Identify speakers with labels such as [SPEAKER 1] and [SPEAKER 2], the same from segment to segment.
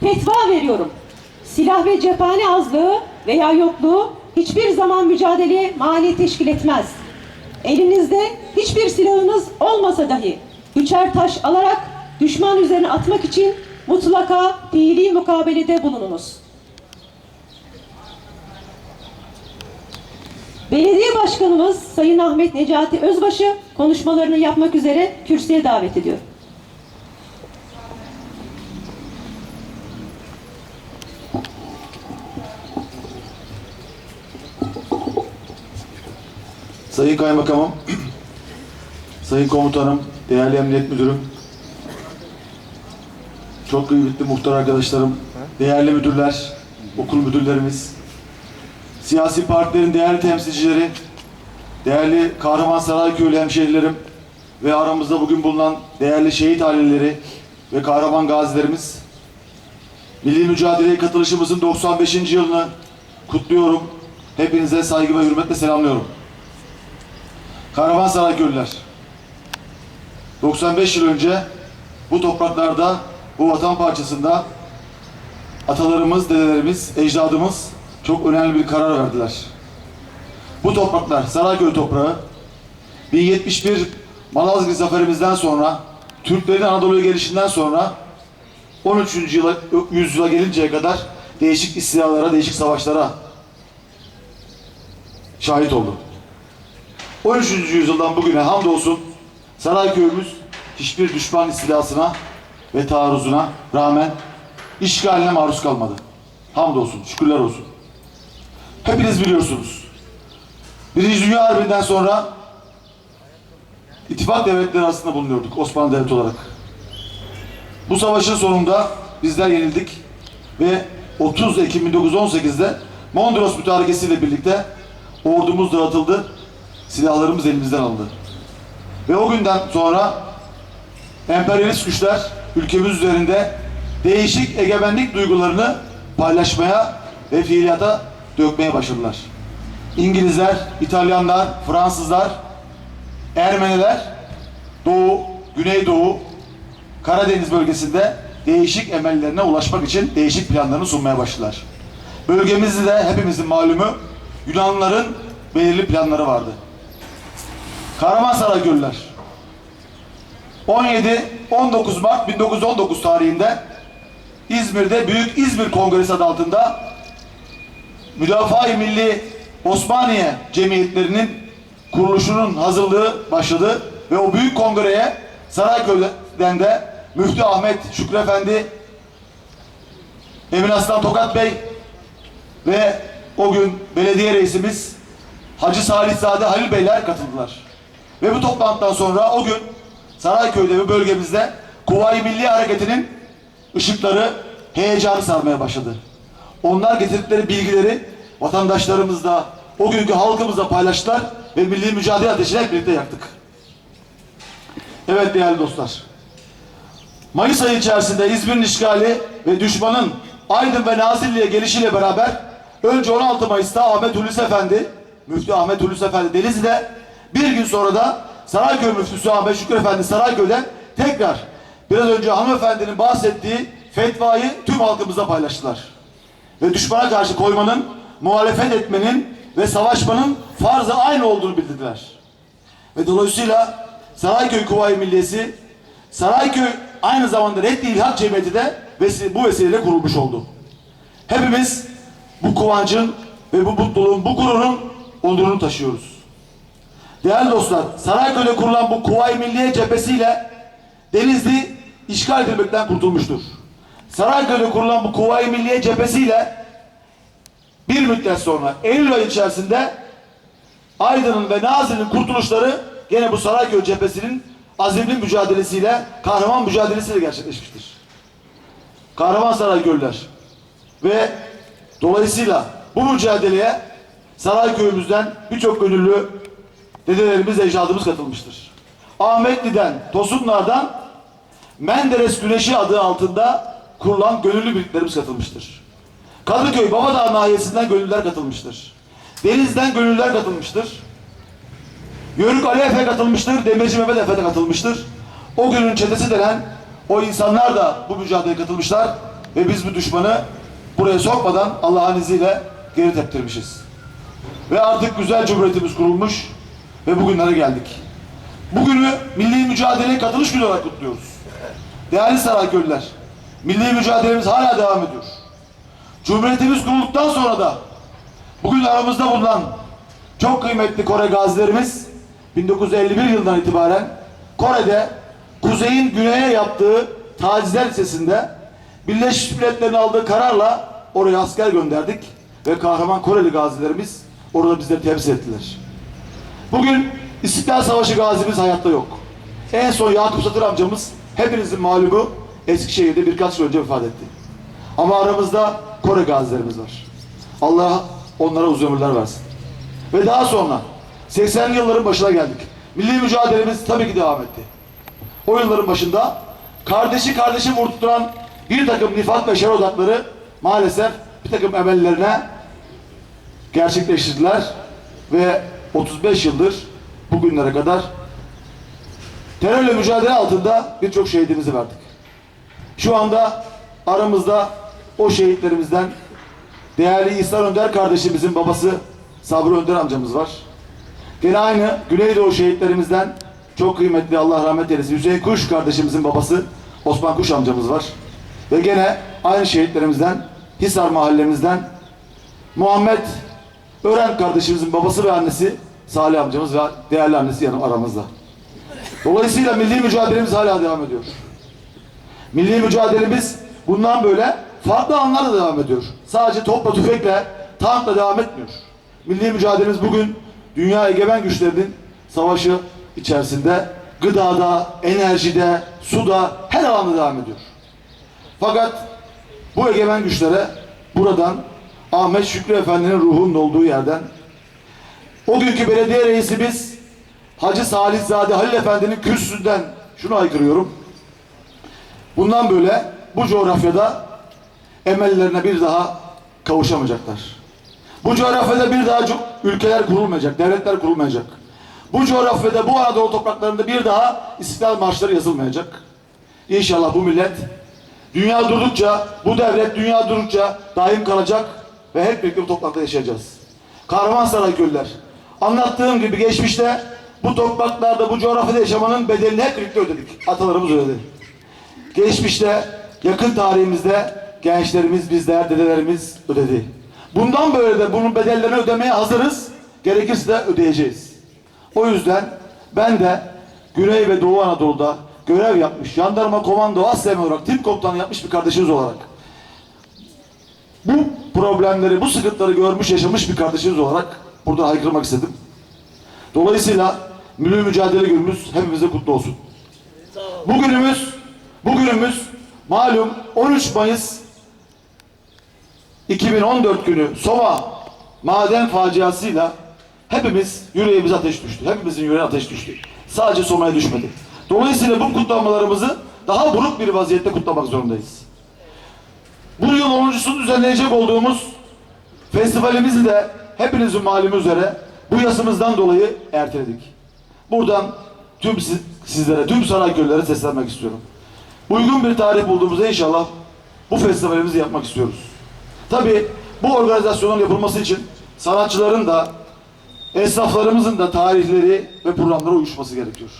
[SPEAKER 1] fetva veriyorum. Silah ve cephane azlığı veya yokluğu hiçbir zaman mücadeleye mani teşkil etmez. Elinizde hiçbir silahınız olmasa dahi üçer taş alarak düşman üzerine atmak için mutlaka fiili mukabelede bulununuz. Belediye Başkanımız Sayın Ahmet Necati Özbaşı konuşmalarını yapmak üzere kürsüye davet ediyor.
[SPEAKER 2] Sayın Kaymakamım, Sayın Komutanım, değerli Emniyet Müdürüm, çok kıymetli muhtar arkadaşlarım, değerli müdürler, okul müdürlerimiz, siyasi partilerin değerli temsilcileri, değerli Kahramansaray hemşehrilerim ve aramızda bugün bulunan değerli şehit aileleri ve kahraman gazilerimiz, milli mücadeleye katılışımızın 95. yılını kutluyorum. Hepinize saygı ve hürmetle selamlıyorum. Karavansaray köylüler. 95 yıl önce bu topraklarda, bu vatan parçasında atalarımız, dedelerimiz, ecdadımız çok önemli bir karar verdiler. Bu topraklar, Sarayköy toprağı, 1071 Malazgirt zaferimizden sonra, Türklerin Anadolu'ya gelişinden sonra 13. Yıla, yüzyıla gelinceye kadar değişik istilalara, değişik savaşlara şahit oldu. 13. yüzyıldan bugüne hamdolsun Sarayköy'ümüz hiçbir düşman istilasına ve taarruzuna rağmen işgaline maruz kalmadı. Hamdolsun, şükürler olsun. Hepiniz biliyorsunuz. Birinci Dünya Harbi'nden sonra ittifak devletleri arasında bulunuyorduk Osmanlı Devleti olarak. Bu savaşın sonunda bizler yenildik ve 30 Ekim 1918'de Mondros Mütarekesi ile birlikte ordumuz dağıtıldı silahlarımız elimizden alındı. Ve o günden sonra emperyalist güçler ülkemiz üzerinde değişik egemenlik duygularını paylaşmaya ve fiiliyata dökmeye başladılar. İngilizler, İtalyanlar, Fransızlar, Ermeniler Doğu, Güneydoğu, Karadeniz bölgesinde değişik emellerine ulaşmak için değişik planlarını sunmaya başladılar. Bölgemizde de hepimizin malumu Yunanlıların belirli planları vardı. Kahramansaray Göller. 17-19 Mart 1919 tarihinde İzmir'de Büyük İzmir Kongresi adı altında Müdafaa-i Milli Osmaniye Cemiyetlerinin kuruluşunun hazırlığı başladı ve o büyük kongreye Sarayköy'den de Müftü Ahmet Şükrü Efendi, Emin Aslan Tokat Bey ve o gün belediye reisimiz Hacı Salihzade Halil Beyler katıldılar. Ve bu toplantıdan sonra o gün Sarayköy'de ve bölgemizde Kuvayi Milli Hareketi'nin ışıkları heyecanı sarmaya başladı. Onlar getirdikleri bilgileri vatandaşlarımızla, o günkü halkımızla paylaştılar ve milli mücadele ateşini hep birlikte yaktık. Evet değerli dostlar. Mayıs ayı içerisinde İzmir'in işgali ve düşmanın Aydın ve Nazilli'ye gelişiyle beraber önce 16 Mayıs'ta Ahmet Hulusi Efendi, Müftü Ahmet Hulusi Efendi Denizli'de bir gün sonra da Sarayköy Müftüsü Ahmet Şükrü Efendi Sarayköy'den tekrar biraz önce hanımefendinin bahsettiği fetvayı tüm halkımıza paylaştılar. Ve düşmana karşı koymanın, muhalefet etmenin ve savaşmanın farzı aynı olduğunu bildirdiler. Ve dolayısıyla Sarayköy Kuvayi Milliyesi, Sarayköy aynı zamanda Reddi İlhak Cemiyeti de bu vesileyle kurulmuş oldu. Hepimiz bu kıvancın ve bu mutluluğun, bu gururun onurunu taşıyoruz. Değerli dostlar, Sarayköy'de kurulan bu Kuvayi Milliye cephesiyle Denizli işgal edilmekten kurtulmuştur. Sarayköy'de kurulan bu Kuvayi Milliye cephesiyle bir müddet sonra Eylül ayı içerisinde Aydın'ın ve Nazilli'nin kurtuluşları gene bu Sarayköy cephesinin azimli mücadelesiyle, kahraman mücadelesiyle gerçekleşmiştir. Kahramansaray Göller ve dolayısıyla bu mücadeleye Sarayköy'ümüzden birçok gönüllü dedelerimiz, ecdadımız katılmıştır. Ahmetli'den, Tosunlar'dan Menderes Güneşi adı altında kurulan gönüllü birliklerimiz katılmıştır. Kadıköy Babadağ nahiyesinden gönüllüler katılmıştır. Deniz'den gönüllüler katılmıştır. Yörük Ali Efe katılmıştır, Demirci Mehmet Efe de katılmıştır. O günün çetesi denen o insanlar da bu mücadeleye katılmışlar ve biz bu düşmanı buraya sokmadan Allah'ın izniyle geri teptirmişiz. Ve artık güzel cumhuriyetimiz kurulmuş ve bugünlere geldik. Bugünü milli mücadeleye katılış günü olarak kutluyoruz. Değerli Sarayköylüler, milli mücadelemiz hala devam ediyor. Cumhuriyetimiz kurulduktan sonra da bugün aramızda bulunan çok kıymetli Kore gazilerimiz 1951 yılından itibaren Kore'de kuzeyin güneye yaptığı tacizler lisesinde Birleşmiş Milletler'in aldığı kararla oraya asker gönderdik ve kahraman Koreli gazilerimiz orada bizleri temsil ettiler. Bugün İstiklal Savaşı gazimiz hayatta yok. En son Yakup Satır amcamız hepinizin malumu Eskişehir'de birkaç yıl önce vefat etti. Ama aramızda Kore gazilerimiz var. Allah onlara uzun ömürler versin. Ve daha sonra 80'li yılların başına geldik. Milli mücadelemiz tabii ki devam etti. O yılların başında kardeşi kardeşi vurduran bir takım nifak ve şer odakları maalesef bir takım emellerine gerçekleştirdiler ve 35 yıldır bugünlere kadar terörle mücadele altında birçok şehidimizi verdik. Şu anda aramızda o şehitlerimizden değerli İhsan Önder kardeşimizin babası Sabri Önder amcamız var. Gene aynı Güneydoğu şehitlerimizden çok kıymetli Allah rahmet eylesin Hüseyin Kuş kardeşimizin babası Osman Kuş amcamız var. Ve gene aynı şehitlerimizden Hisar mahallemizden Muhammed Ören kardeşimizin babası ve annesi Salih amcamız ve değerli annesi yanı aramızda. Dolayısıyla milli mücadelemiz hala devam ediyor. Milli mücadelemiz bundan böyle farklı anlarla devam ediyor. Sadece topla tüfekle, tankla devam etmiyor. Milli mücadelemiz bugün dünya egemen güçlerinin savaşı içerisinde gıdada, enerjide, suda her alanda devam ediyor. Fakat bu egemen güçlere buradan Ahmet Şükrü Efendi'nin ruhunun olduğu yerden o günkü belediye reisimiz Hacı Salih Zade Halil Efendi'nin kürsüsünden şunu aykırıyorum. Bundan böyle bu coğrafyada emellerine bir daha kavuşamayacaklar. Bu coğrafyada bir daha ülkeler kurulmayacak, devletler kurulmayacak. Bu coğrafyada, bu Anadolu topraklarında bir daha İstiklal Marşları yazılmayacak. İnşallah bu millet dünya durdukça, bu devlet dünya durdukça daim kalacak ve hep birlikte bu toprakta yaşayacağız. Kahramansaray köylüler, anlattığım gibi geçmişte bu topraklarda, bu coğrafyada yaşamanın bedelini hep birlikte ödedik. Atalarımız ödedi. Geçmişte, yakın tarihimizde gençlerimiz, bizler, dedelerimiz ödedi. Bundan böyle de bunun bedellerini ödemeye hazırız. Gerekirse de ödeyeceğiz. O yüzden ben de Güney ve Doğu Anadolu'da görev yapmış, jandarma komando aslen olarak, tim komutanı yapmış bir kardeşiniz olarak bu problemleri, bu sıkıntıları görmüş, yaşamış bir kardeşiniz olarak burada haykırmak istedim. Dolayısıyla Milli Mücadele Günümüz hepimize kutlu olsun. Bugünümüz, bugünümüz malum 13 Mayıs 2014 günü Soma maden faciasıyla hepimiz yüreğimize ateş düştü. Hepimizin yüreğine ateş düştü. Sadece Soma'ya düşmedi. Dolayısıyla bu kutlamalarımızı daha buruk bir vaziyette kutlamak zorundayız. Bu yıl 10.sunu düzenleyecek olduğumuz festivalimizi de hepinizin malumu üzere bu yasımızdan dolayı erteledik. Buradan tüm siz- sizlere, tüm Sarayköylülere seslenmek istiyorum. Uygun bir tarih bulduğumuzda inşallah bu festivalimizi yapmak istiyoruz. Tabii bu organizasyonun yapılması için sanatçıların da esnaflarımızın da tarihleri ve programları uyuşması gerekiyor.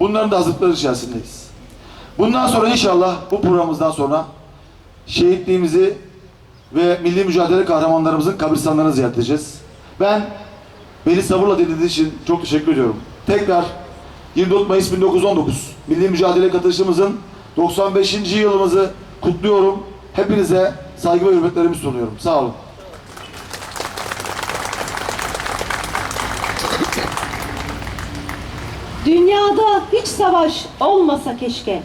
[SPEAKER 2] Bunların da hazırlıkları içerisindeyiz. Bundan sonra inşallah bu programımızdan sonra şehitliğimizi ve milli mücadele kahramanlarımızın kabristanlarını ziyaret edeceğiz. Ben beni sabırla dinlediğiniz için çok teşekkür ediyorum. Tekrar 24 Mayıs 1919 milli mücadele katılışımızın 95. yılımızı kutluyorum. Hepinize saygı ve hürmetlerimi sunuyorum. Sağ olun.
[SPEAKER 1] Dünyada hiç savaş olmasa keşke.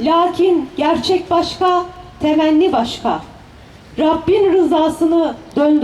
[SPEAKER 1] Lakin gerçek başka, temenni başka. Rabbin rızasını döndür.